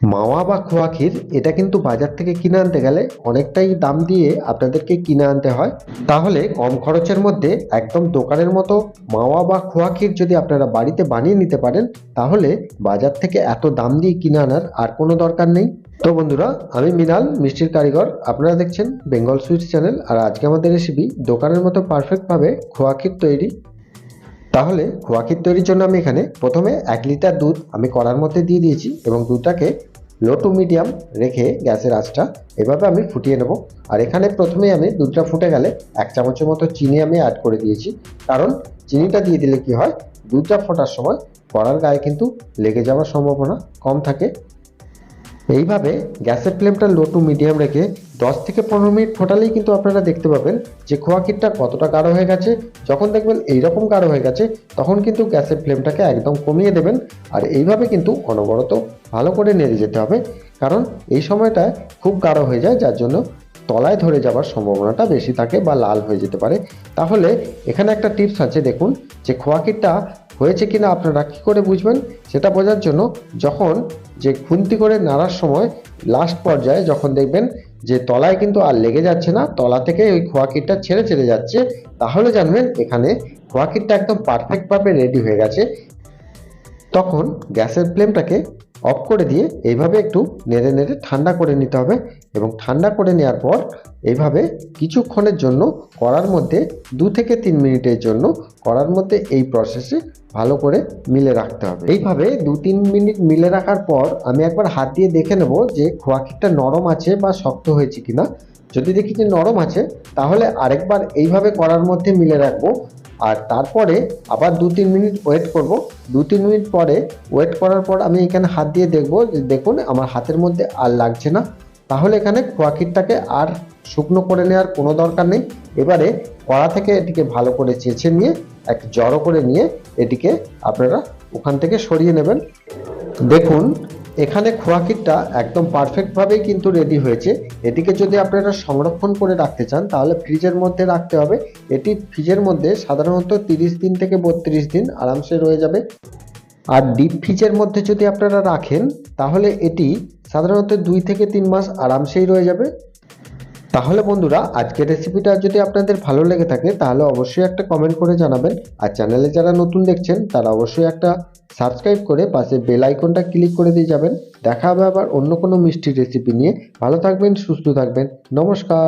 মাওয়া বা খোয়া ক্ষীর, এটা কিন্তু বাজার থেকে কিনে আনতে গেলে অনেকটাই দাম দিয়ে আপনাদেরকে কিনে আনতে হয়। তাহলে কম খরচের মধ্যে একদম দোকানের মতো মাওয়া বা খোয়া ক্ষীর যদি আপনারা বাড়িতে বানিয়ে নিতে পারেন, তাহলে বাজার থেকে এত দাম দিয়ে কিনে আনার আর কোনো দরকার নেই। তো বন্ধুরা, আমি মিনাল, মিষ্টির কারিগর। আপনারা দেখছেন বেঙ্গল সুইটস চ্যানেল। আর আজকে আমাদের রেসিপি দোকানের মতো পারফেক্টভাবে খোয়া ক্ষীর তৈরি। তাহলে খোয়া ক্ষীর তৈরির জন্য আমি এখানে প্রথমে এক লিটার দুধ আমি কড়ার মধ্যে দিয়ে দিয়েছি এবং দুধটাকে লো টু মিডিয়াম রেখে গ্যাসের আঁচটা এভাবে আমি ফুটিয়ে নেব। আর এখানে প্রথমে আমি দুধটা ফুটে গেলে এক চামচের মতো চিনি আমি অ্যাড করে দিয়েছি। কারণ চিনিটা দিয়ে দিলে কি হয়? দুধটা ফোটার সময় কড়ার গায়ে কিন্তু লেগে যাওয়ার সম্ভাবনা কম থাকে। এইভাবে গ্যাসের ফ্লেমটা লো টু মিডিয়াম রেখে দশ থেকে পনেরো মিনিট ফোটালেই কিন্তু আপনারা দেখতে পাবেন যে খোয়া ক্ষীরটা কতটা গাঢ় হয়ে গেছে। যখন দেখবেন এইরকম গাঢ় হয়ে গেছে, তখন কিন্তু গ্যাসের ফ্লেমটাকে একদম কমিয়ে দেবেন আর এইভাবে কিন্তু অনবরত ভালো করে নেড়ে যেতে হবে। কারণ এই সময়টা খুব গাঢ় হয়ে যায়, যার জন্য তলায় ধরে যাওয়ার সম্ভাবনাটা বেশি থাকে বা লাল হয়ে যেতে পারে। তাহলে এখানে একটা টিপস আছে, দেখুন যে খোয়া ক্ষীরটা হয়েছে কিনা আপনারা কী করে বুঝবেন? সেটা বোঝার জন্য যখন যে খুন্তি করে নাড়ার সময় লাস্ট পর্যায়ে যখন দেখবেন যে তলায় কিন্তু আর লেগে যাচ্ছে না, তলা থেকে ওই খোয়া ক্ষীরটা ছেড়ে ছেড়ে যাচ্ছে, তাহলে জানবেন এখানে খোয়া ক্ষীরটা একদম পারফেক্টভাবে রেডি হয়ে গেছে। তখন গ্যাসের ফ্লেমটাকে অফ করে দিয়ে এইভাবে একটু নেড়ে নেড়ে ঠান্ডা করে নিতে হবে এবং ঠান্ডা করে নেওয়ার পর এইভাবে কিছুক্ষণের জন্য করার মধ্যে দু থেকে তিন মিনিটের জন্য করার মধ্যে এই প্রসেসে ভালো করে মিলে রাখতে হবে। এইভাবে দু তিন মিনিট মিলে রাখার পর আমি একবার হাত দিয়ে দেখে নেব যে খোয়া ক্ষীরটা নরম আছে বা শক্ত হয়েছে কিনা। যদি দেখি যে নরম আছে, তাহলে আরেকবার এইভাবে করার মধ্যে মিলে রাখব আর তারপরে আবার দু তিন মিনিট ওয়েট করব। দু তিন মিনিট পরে ওয়েট করার পর আমি এখানে হাত দিয়ে দেখব যে দেখুন আমার হাতের মধ্যে আর লাগছে না। তাহলে এখানে খোয়া ক্ষীরটাকে আর শুকনো করে নেওয়ার কোনো দরকার নেই। এবারে কড়া থেকে এটিকে ভালো করে চেঁচে নিয়ে, এক জড়ো করে নিয়ে এটিকে আপনারা ওখান থেকে সরিয়ে নেবেন। দেখুন এখানে খোয়াকিটটা একদম পারফেক্টভাবেই কিন্তু রেডি হয়েছে। এটিকে যদি আপনারা সংরক্ষণ করে রাখতে চান, তাহলে ফ্রিজের মধ্যে রাখতে হবে। এটি ফ্রিজের মধ্যে সাধারণত তিরিশ দিন থেকে বত্রিশ দিন আরামসে রয়ে যাবে। আর ডিপ ফ্রিজের মধ্যে যদি আপনারা রাখেন, তাহলে এটি সাধারণত দুই থেকে তিন মাস আরামসেই রয়ে যাবে। তাহলে বন্ধুরা, আজকের রেসিপিটা যদি আপনাদের ভালো লেগে থাকে, তাহলে অবশ্যই একটা কমেন্ট করে জানাবেন। আর চ্যানেলে যারা নতুন দেখছেন, তারা অবশ্যই একটা সাবস্ক্রাইব করে পাশে বেল আইকনটা ক্লিক করে দিয়ে যাবেন। দেখা হবে আবার অন্য কোনো মিষ্টি রেসিপি নিয়ে। ভালো থাকবেন, সুস্থ থাকবেন। নমস্কার।